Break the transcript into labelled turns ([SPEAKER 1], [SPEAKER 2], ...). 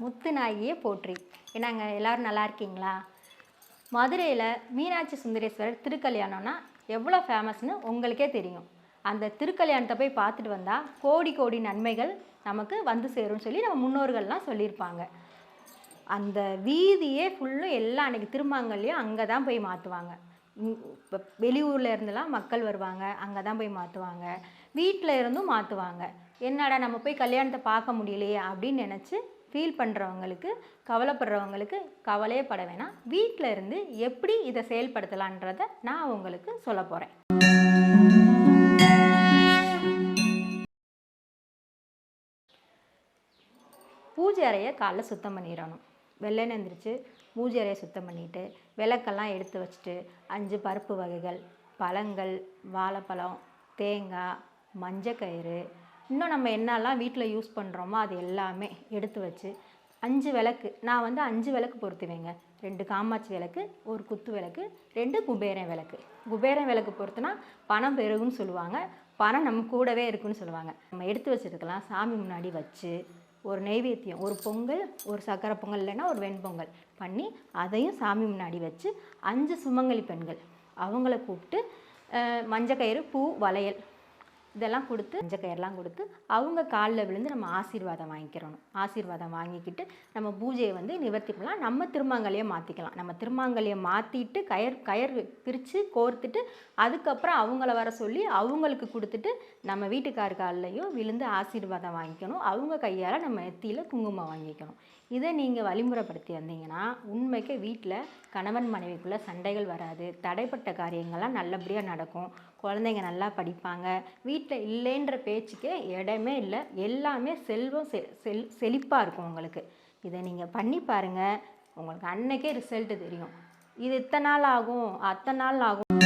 [SPEAKER 1] முத்து நாயியே போற்றி என்னங்க எல்லாரும் நல்லா இருக்கீங்களா? மதுரையில் மீனாட்சி சுந்தரேஸ்வரர் திருக்கல்யாணம்னா எவ்வளோ ஃபேமஸ்னு உங்களுக்கே தெரியும். அந்த திருக்கல்யாணத்தை போய் பார்த்துட்டு வந்தால் கோடி கோடி நன்மைகள் நமக்கு வந்து சேரும்னு சொல்லி நம்ம முன்னோர்கள்லாம் சொல்லியிருப்பாங்க. அந்த வீதியே ஃபுல்லும் எல்லாம் அன்றைக்கி திருமாங்கல்லையும் அங்கே தான் போய் மாற்றுவாங்க இப்போ வெளியூரில் இருந்தெல்லாம் மக்கள் வருவாங்க அங்கே தான் போய் மாற்றுவாங்க வீட்டில் இருந்தும் மாற்றுவாங்க என்னடா நம்ம போய் கல்யாணத்தை பார்க்க முடியலையே அப்படின்னு நினச்சி ஃபீல் பண்ணுறவங்களுக்கு கவலைப்படுறவங்களுக்கு கவலையே பட வேணாம். வீட்டில் இருந்து எப்படி இதை செயல்படுத்தலான்றதை நான் உங்களுக்கு சொல்ல போகிறேன் பூஜை அறையை காலைல சுத்தம் பண்ணிடணும். வெள்ளை எந்திரிச்சு பூஜை அறையை சுத்தம் பண்ணிட்டு விளக்கெல்லாம் எடுத்து வச்சுட்டு அஞ்சு பருப்பு வகைகள் பழங்கள் வாழைப்பழம் தேங்காய் மஞ்சக்கயிறு இன்னும் நம்ம என்னெல்லாம் வீட்டில் யூஸ் பண்ணுறோமோ அது எல்லாமே எடுத்து வச்சு அஞ்சு விளக்கு நான் வந்து அஞ்சு விளக்கு பொருத்துவேங்க. ரெண்டு காமாட்சி விளக்கு ஒரு குத்து விளக்கு ரெண்டு குபேரன் விளக்கு. குபேரன் விளக்கு பொறுத்துனா பணம் பெருகும்னு சொல்லுவாங்க. பணம் நம்ம கூடவே இருக்குன்னு சொல்லுவாங்க. நம்ம எடுத்து வச்சுருக்கலாம். சாமி முன்னாடி வச்சு ஒரு நெய்வேத்தியம் ஒரு பொங்கல் ஒரு சக்கரை பொங்கல் இல்லைன்னா ஒரு வெண்பொங்கல் பண்ணி அதையும் சாமி முன்னாடி வச்சு அஞ்சு சுமங்கலி பெண்கள் அவங்கள கூப்பிட்டு மஞ்சக்கயிறு பூ வளையல் இதெல்லாம் கொடுத்து மஞ்சக்கயிறுலாம் கொடுத்து அவங்க காலில் விழுந்து நம்ம ஆசீர்வாதம் வாங்கிக்கிறணும். ஆசீர்வாதம் வாங்கிக்கிட்டு நம்ம பூஜையை வந்து நிவர்த்தி பண்ணலாம் நம்ம திருமாங்கலையை மாற்றிக்கலாம் நம்ம திருமாங்கலையை மாற்றிட்டு கயர் கயர் பிரித்து கோர்த்துட்டு அதுக்கப்புறம் அவங்கள வர சொல்லி அவங்களுக்கு கொடுத்துட்டு நம்ம வீட்டுக்கார் கால்லையும் விழுந்து ஆசீர்வாதம் வாங்கிக்கணும். அவங்க கையால் நம்ம நெத்தியில் குங்குமம் வாங்கிக்கணும். இதை நீங்கள் வழிமுறைப்படுத்தி வந்தீங்கன்னா உண்மைக்கு வீட்டில் கணவன் மனைவிக்குள்ளே சண்டைகள் வராது. தடைப்பட்ட காரியங்கள்லாம் நல்லபடியாக நடக்கும். குழந்தைங்க நல்லா படிப்பாங்க. வீட்டில் இல்லைன்ற பேச்சுக்கே இடமே இல்லை. எல்லாமே செல்வம் செ செல் செழிப்பாக இருக்கும் உங்களுக்கு. இதை நீங்கள் பண்ணி பாருங்கள் உங்களுக்கு அன்னைக்கே ரிசல்ட்டு தெரியும். இது இத்தனை நாள் ஆகும் அத்தனை நாள் ஆகும்.